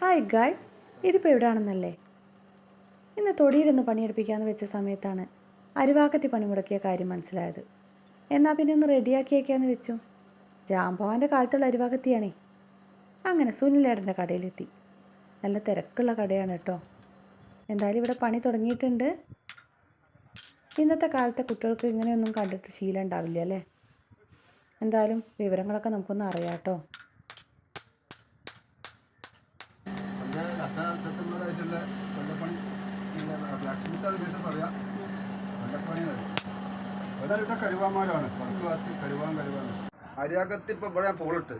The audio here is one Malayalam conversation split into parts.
ഹായ് ഗായ്സ് ഇതിപ്പോൾ എവിടെയാണെന്നല്ലേ ഇന്ന് തൊടിയിലൊന്ന് പണിയെടുപ്പിക്കാമെന്ന് വെച്ച സമയത്താണ് അരുവാക്കത്തി പണി മുടക്കിയ കാര്യം മനസ്സിലായത്. എന്നാൽ പിന്നെ ഒന്ന് റെഡിയാക്കിയേക്കാന്ന് വെച്ചു. ജാമ്പവാന്റെ കാലത്തുള്ള അരുവാക്കത്തിയാണേ. അങ്ങനെ സുനിലേടന്റെ കടയിലെത്തി. നല്ല തിരക്കുള്ള കടയാണ് കേട്ടോ. എന്തായാലും ഇവിടെ പണി തുടങ്ങിയിട്ടുണ്ട്. ഇന്നത്തെ കാലത്തെ കുട്ടികൾക്ക് ഇങ്ങനെയൊന്നും കണ്ടിട്ട് ശീലം ഉണ്ടാവില്ല അല്ലേ? എന്തായാലും വിവരങ്ങളൊക്കെ നമുക്കൊന്ന് അറിയാം കേട്ടോ. പണ്ട് വെള്ളപ്പണി കൊല്ലപ്പണി ബ്ലാക്ക് സ്മിത്താണ് വീട്ടിൽ പറയാം വെള്ളപ്പണി ഒരാളുടെ കരുവാമാരാണ്. വടക്ക് ഭാഗത്ത് കരുവാൻ കരുവാൻ അരിയാക്കത്ത് ഇപ്പം ഇവിടെ പൂളിട്ട്.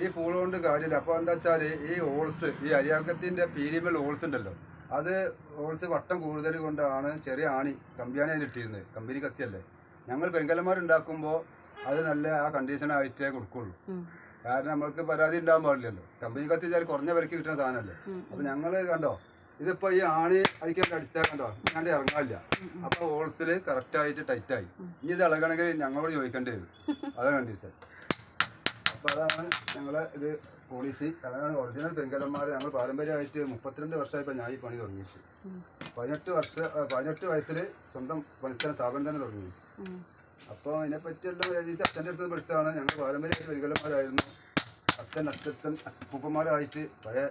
ഈ പൂൾ കൊണ്ട് കാര്യമില്ല. അപ്പോൾ എന്താ വെച്ചാൽ ഈ ഹോൾസ് ഈ അരിയാക്കത്തിന്റെ പീരിമൽ ഹോൾസ് ഉണ്ടല്ലോ. അത് ഹോൾസ് വട്ടം കൂടുതൽ കൊണ്ടാണ് ചെറിയ ആണി കമ്പിയാണി അതിന് ഇട്ടിരുന്നത്. കമ്പനി കത്തിയല്ലേ. ഞങ്ങൾ പെങ്കലന്മാരുണ്ടാക്കുമ്പോൾ അത് നല്ല ആ കണ്ടീഷനായിട്ടേ കൊടുക്കുള്ളൂ. കാരണം നമ്മൾക്ക് പരാതി ഉണ്ടാകാൻ പാടില്ലല്ലോ. കമ്പനി കത്തി വെച്ചാൽ കുറഞ്ഞ വിലക്ക് കിട്ടുന്ന സാധനമല്ലേ. അപ്പൊ ഞങ്ങൾ കണ്ടോ ഇതിപ്പോ ഈ ആണി അടിക്കാൻ അടിച്ചാൽ കണ്ടോ ഞാൻ ഇറങ്ങാനില്ല അപ്പൊ ഹോൾസിൽ കറക്റ്റ് ആയിട്ട് ടൈറ്റ് ആയി. ഇനി ഇത് ഇളകണമെങ്കിൽ ഞങ്ങളോട് ചോദിക്കേണ്ടി വരും. അതാണ് സാർ. അപ്പൊ അതാണ് ഞങ്ങളെ ഇത് പോളിസി അതാണ് ഒറിജിനൽ പെരുങ്കലന്മാർ ഞങ്ങൾ പാരമ്പര്യമായിട്ട് മുപ്പത്തിരണ്ട് വർഷമായിപ്പോ ഞാൻ ഈ പണി തുടങ്ങിയിട്ട് പതിനെട്ട് വർഷം പതിനെട്ട് വയസ്സിൽ സ്വന്തം പണിത്തന സ്ഥാപനം തന്നെ തുടങ്ങി. അപ്പോൾ അതിനെപ്പറ്റിയെല്ലാം ഏകദേശം അച്ഛന്റെ അടുത്ത് പഠിച്ചതാണ്. ഞങ്ങൾ പാരമ്പര്യമായിട്ട് വരികളന്മാരായിരുന്നു അച്ഛൻ അച്ഛൻ അപ്പൂപ്പന്മാരായിട്ട് പഴയ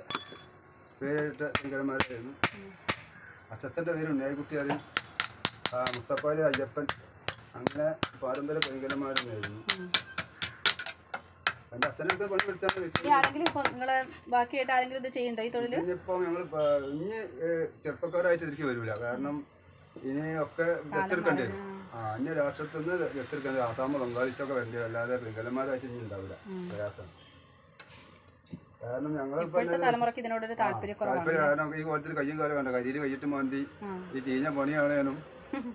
പേരിട്ട വരികളന്മാരായിരുന്നു അച്ഛന്റെ പേര് ഉണ്ണിയായിക്കുട്ടിയാർ മുത്തപ്പാലി അയ്യപ്പൻ അങ്ങനെ പാരമ്പര്യ തൊഴിൽ? ഇനിയിപ്പോ ഞങ്ങൾ ഇനി ചെറുപ്പക്കാരായിട്ട് തിരിച്ചു വരൂല. കാരണം ഇനി ഒക്കെ ദത്തെടുക്കേണ്ടി വരും. അന്യ രാഷ്ട്രത്തിൽ നിന്ന് ദത്തെടുക്കേണ്ടി വരും. ആസാമ് ബംഗാളിസൊക്കെ വരേണ്ടി അല്ലാതെ വികലന്മാരായിട്ട് ഇനി ഉണ്ടാവില്ല. പ്രയാസം. കാരണം ഞങ്ങൾ ഇപ്പോഴത്തെ തലമുറയ്ക്ക് ഇതിനോടൊരു താല്പര്യക്കുറവാണ് താല്പര്യം കാരണം ഈ കോലത്തിൽ കയ്യും കാലം വേണ്ട കരിയിൽ കയ്യിട്ട് മാന്തി ഈ ചീഞ്ഞ പണിയാണേനും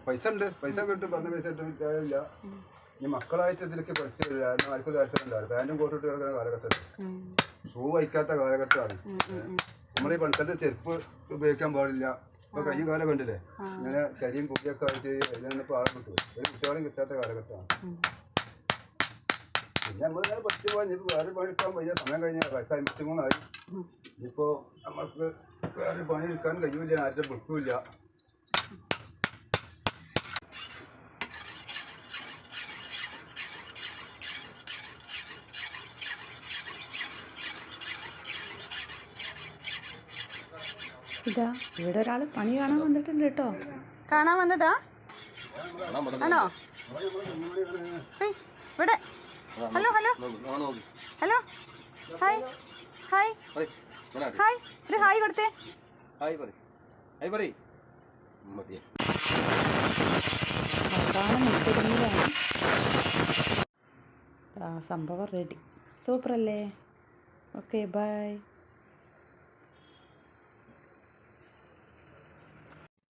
പൈസ ഉണ്ട് പൈസ കിട്ടും പറഞ്ഞ പൈസ കിട്ടും ഇല്ല ഇനി മക്കളായിട്ട് ഇതിലേക്ക് പഠിച്ചു കാരണം ആർക്കും താല്പര്യം ഉണ്ടാവില്ല പാന്റും കോട്ടിട്ട് കിടക്കുന്ന കാലഘട്ടത്തിൽ ഷൂ വയ്ക്കാത്ത കാലഘട്ടമാണ്. നമ്മൾ ഈ പണിസ്ഥലത്ത് ചെരുപ്പ് ഉപയോഗിക്കാൻ പാടില്ല. ഇപ്പൊ കയ്യും കാലം കണ്ടില്ലേ? ഇങ്ങനെ കരിയും പൊടിയൊക്കെ ആയിട്ട് അതിലാണ് ഇപ്പോൾ ആളെ കിട്ടും ഒരു കുട്ടികളും കിട്ടാത്ത കാലഘട്ടമാണ്. പിന്നെ നമ്മളിങ്ങനെ പഠിച്ചു പോകാൻ ഇനിയിപ്പോൾ വേറെ പണിയെടുക്കാൻ വയ്യ. സമയം കഴിഞ്ഞ വയസ്സ് അമ്പത്തി മൂന്നായി ഇനിയിപ്പോൾ നമുക്ക് വേറെ പണിയെടുക്കാൻ കഴിയൂല ആരുടെ വിളിക്കൂല ഇതാ ഇവിടെ ഒരാൾ പണി കാണാൻ വന്നിട്ടുണ്ട് കേട്ടോ. കാണാൻ വന്നതാ? ആണോ? ഇവിടെ. Hello hello. Hello. Hi. Hi. Hi ഒരു ഹായ് കൊടുത്തേ. ഹായ് പറ ഹായ് പറ ആ സംഭവം റെഡി സൂപ്പർ അല്ലേ ഓക്കെ ബൈ